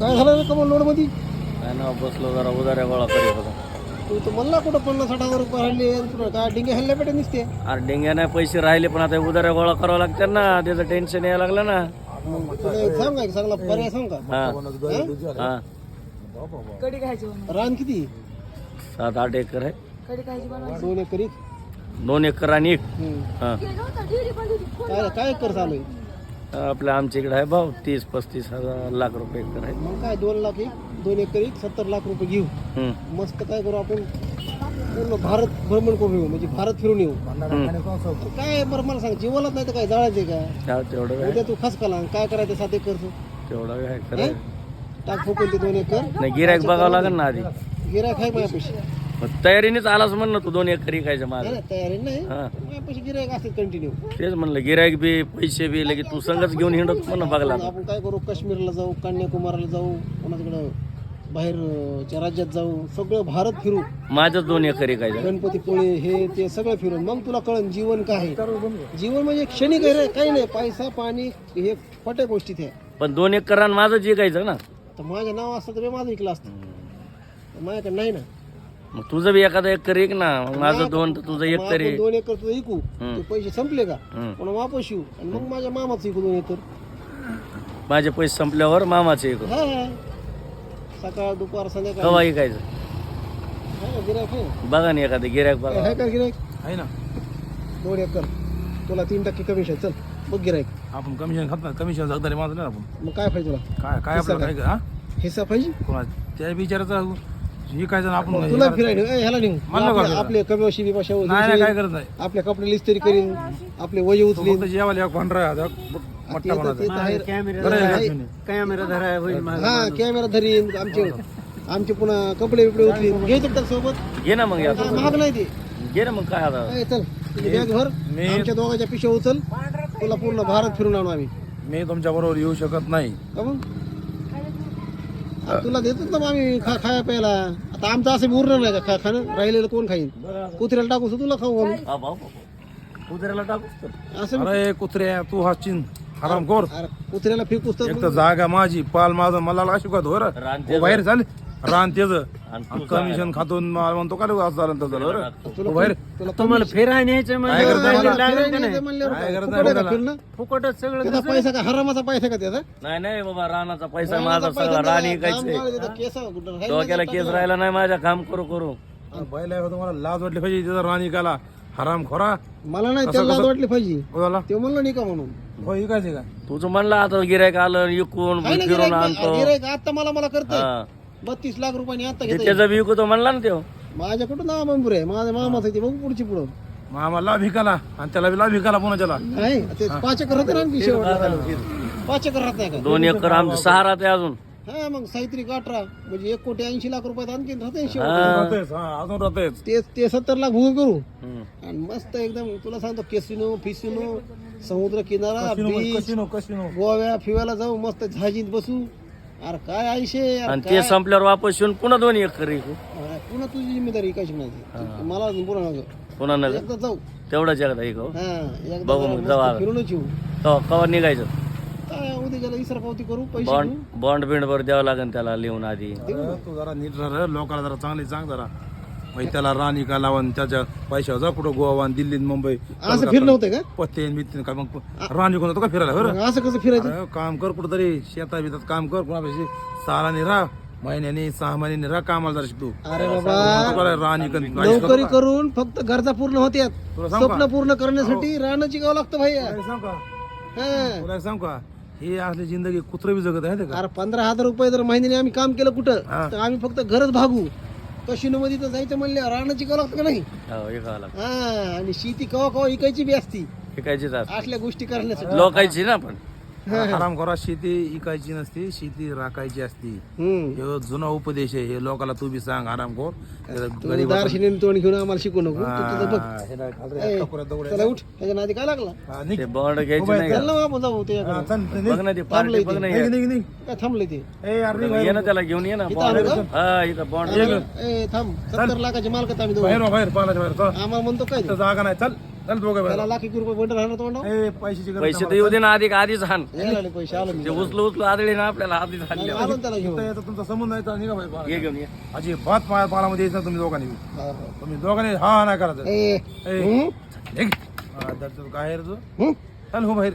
काय झालं रे कमल लोडमध्ये काय ना बसलो जरा उदाऱ्या गोळा करीत होतो. तू तर म्हणला कुठं पन्नास साठ हजार रुपये हल्ले तुला काय डिंगे हल्ल्या पेटे निसते? अरे डेंग्या नाही पैसे राहिले पण आता उदाऱ्या गोळा करावं लागतात ना त्याचं टेन्शन यायला लागलं ना. मग तुला एक सांग का एक चांगला पर्याय सांग का? हा. हा? हा. रान किती? सात आठ एकर आहे. दोन एकर एक? दोन एकर आणि एक. हम्म. हा. काय काय एकर चालू आहे? आपल्या आमच्या इकडे आहे भाऊ तीस पस्तीस हजार लाख रुपये एकर आहे. मग काय दोन लाख एक दोन एकर एक सत्तर लाख रुपये घेऊ. हम्म. मस्त काय करू आपण? पूर्ण भारत भ्रमण करून येऊ म्हणजे भारत फिरून येऊ. काय बरं मला सांग जीवनात नाही तर काय जाळायचे का हा, तेवढं काय उद्या तू खास काला काय करायचं सात एकरचं तेवढं काय खरं आहे. टाक फुकून ते दोन एकर. नाही गिरायक बघावं लागेल ना आधी. गिरायक आहे माझ्यापाशी मग तयारीनेच आलाच म्हण ना तू दोन एकर नाही माझं तयारी नाही. हा. गिरायक असतील कंटिन्यू तेच म्हणलं गिरायक बी पैसे बी लगे तू संगच घेऊन हिंडत म्हणून बघला आपण काय करू काश्मीरला जाऊ कन्याकुमारीला जाऊ कोणाकडं बाहेरच्या राज्यात जाऊ सगळं भारत फिरू. माझंच दोन एकर इकायचं गणपतीपुळे हे ते सगळं फिरून मग तुला कळन जीवन काय आहे. जीवन म्हणजे क्षणिक आहे रे काही नाही. पैसा पाणी हे खोट्या गोष्टी ते पण दोन एकर रान माझंच इकायचं ना. तर माझं नाव असतं तर मी माझं ऐकलं असतं. माझ्याकडे नाही ना. मग तुझं बी एखादा एकर एक ना. मग माझं दोन तर तुझं एक मग तरी आपण दोन एकर तुझं ऐकू. ते पैसे संपले का? हम्म. पुन्हा वापस येऊ. आणि मग माझ्या मामाचं ऐकू दोन एकर. माझे पैसे संपल्यावर मामाचे एक हा सकाळ दुपार संध्याकाळ. कवा इकायचं आहे ना, गिऱ्हाईक आहे ना? बघा ना एखादं गिरायक बघा. आहे का गिरायक आहे ना. दोन एकर. तुला तीन टक्के कमिशन चल बघ गिरायक आपण कमिशन खात ना कमिशन जगदारी माझं नाही आपण. मग काय पाहिजे तुला? काय काय आपलं काय? हा? हिस्सा पाहिजे? कोणा त्या बिचाराचं हे काय जण आपण तुला फिरायला ए, ह्याला नेऊ आपल्या- आपले कमी नाही नाही काय करत नाही. आपल्या कपडे लिस्टरी करीन. आपले वय तो उचलीन. फक्त जेवायला एक पांढरा आहे, आता ते मट्टा तर- ते बनायचा तर आहे. बरं आहे आहे. का? हा कॅमेरा धरीन आमचे आमचे पुन्हा कपडे बिपडे उचलीन. घ्यायचं तर सोबत. घे ना मग हा, महाग नाही ते. घे ना मग काय आता. ए, चल तुझी बॅग भर. मी- आमच्या दोघांच्या पिशव्या उचल. तुला पूर्ण भारत फिरून आणू आम्ही. मी तुमच्या बरोबर येऊ शकत नाही. का मग? तुला देतो ना मग आम्ही खा खाया प्यायला. आता आमचं असं उरलं नाही का? खा खाणं? राहिलेलं कोण खाईन? कुत्र्याला टाकू तर तुला खाऊ आम्ही. हा भाऊ उतरायला टाकू तर. असं अरे कुत्र्या तू हा चिन. हराम खोर. अरे कुत्र्याला फेकूस तर एक तर जागा माझी पाल माझं मला अशी का धोर? रान बाहेर चाल. रान तेज. आणि कमिशन खातून मला म्हणतो का रे असं झालं तसं झालं बरं हो बाहेर तुम्हाला करत काय करत नाही? का मला? फिरणं? फुकटच सगळं त्याचा पैसा का हरामाचा पैसा का त्याचा? नाही नाही बाबा रानाचा पैसा माझा सगळा राणी त्याचा, राहिलं डोक्याला नाही केस राहिला नाही माझ्या काम करू करू. बैल आहे तुम्हाला लाज वाटली पाहिजे तिथं राणी काला हराम खोरा. मला नाही त्याला लाज वाटली पाहिजे. बोला ते म्हणलं नाही का म्हणून? हो ही काय का तुझं म्हणलं आता गिरायक आलं इकून फिरून? आणतो. गिऱ्हाईक आता मला मला करतोय. हा. बत्तीस लाख रुपयाने आता ते घेतोय त्याचा बी विकतो म्हणला ना तो? माझ्या कुठं नाव मंजूर आहे. माझ्या मामाचं आहे ते बघू पुढची पुढं. मामा ला भिकाला. आणि त्याला बी ला भिकाला पुन्हा त्याला आहे ते पाच एकर होते ना आणखी शेवटला पाच एकर राहत नाही का? दोन एकर आमचं सहा राहते अजून. हा मग साहित्रिक अठरा म्हणजे एक कोटी ऐंशी लाख रुपयात आणखी राहते राहतेच, हा, अजून राहतेच. ते ते सत्तर लाख भूमी करू. आणि मस्त एकदम तुला सांगतो केसिनो फिसिनो समुद्र किनारा बीच गोव्या फिवायला जाऊ मस्त झाजीत बसू. अरे काय आयुष्य अरे आणि ते संपल्यावर वापस येऊन पुन्हा दोन एकर विकू अरे पुन्हा तुझी जिम्मेदारी कशी म्हणायची? मला अजून पुन्हा नको पुन्हा नगर. एकदा जाऊ. तेवढंच एकदा इकू हा? एकदा बघू मग जाऊ. फिरूनच येऊ. कवा निघायचं? काय उद्याच्याला इसरा पावती करू पैसे बॉन्ड बिंड वर द्यावं लागेल त्याला लिहून आधी. तू जरा नीट राहा लोकांना जरा चांगली सांग जरा. त्याला राणी का लावून त्याच्या पैशावर जा कुठं गोवा आणि दिल्लीत मुंबई. असं फिरलं होतं का? पत्ते बित्ते का मग राणी कोण का फिरायला? बरं. असं कसं फिरायचं? अरे, काम कर कुठं तरी शेता बितात काम कर कुणापेक्षा सालानी राह. महिन्यानी सहा महिन्यानी राह कामाला जरा शिकतो अरे बाबा. राणी कन- नोकरी करून फक्त गरजा पूर्ण होत्यात तुला सांगू स्वप्न पूर्ण करण्यासाठी राहणं जिगावं लागतं भैया. तुला एक सांग का? हा. तुला एक सांग का? हे असली जिंदगी कुत्र बी जगत आहे ते का? अरे पंधरा हजार रुपये जर महिन्याने आम्ही काम केलं कुठं हा. तर आम्ही फक्त घरच भागू. कशिनो मध्ये तर जायचं म्हणले राहणं जिगावं लागतं का नाही? हो लागतं. हा आणि शेती कवा कवा इकायची बी असती. विकायचीच असते. असल्या गोष्टी करण्यासाठी. लोकायची ना पण. आराम करा शेती इकायची नसते शेती राखायची असती. हे जुना उपदेश आहे हे लोकांना तू बी सांग आराम कर. दार्शनी तोंड घेऊन आम्हाला शिकू नको. तू तुझं बघ. ए, चला उठ त्याच्या नादी काय लागला? ते बॉन्ड घ्यायची नाही चल ना आपण जाऊ त्याच्याकडे हे. थांबले ते ये ना त्याला घेऊन ये ना. बॉन्ड हा थांब. सत्तर लाखाचे मालक आम्ही दोघं. बाहेर बाहेर पालाच्या बाहेर. आम्हाला म्हणतो काय जागा नाही चल. चल दोघं त्याला बाहेर. लाख एक रुपये बंडल राहणार तोंडावर ए पैशाची गरज पैसे नाही तर येऊ दे ना आधी आधीच हान पैसे आलो मी ते उचलू उचलू आदळी ना आपल्याला आधीच हाणले आलो ना त्याला घेऊन मला. इथं तुमचा संबंध आहे तर निघा बाहेर बाहेर. ये घेऊन ये अजिबात पाया पालामध्ये यायचं तुम्ही दोघांनी हा, हा. तुम्ही दोघांनी हा हा नाही करायचं ए, ए, हं? निघ. हा, दर्शन काय आहे रे तू हं? चल हो बाहेर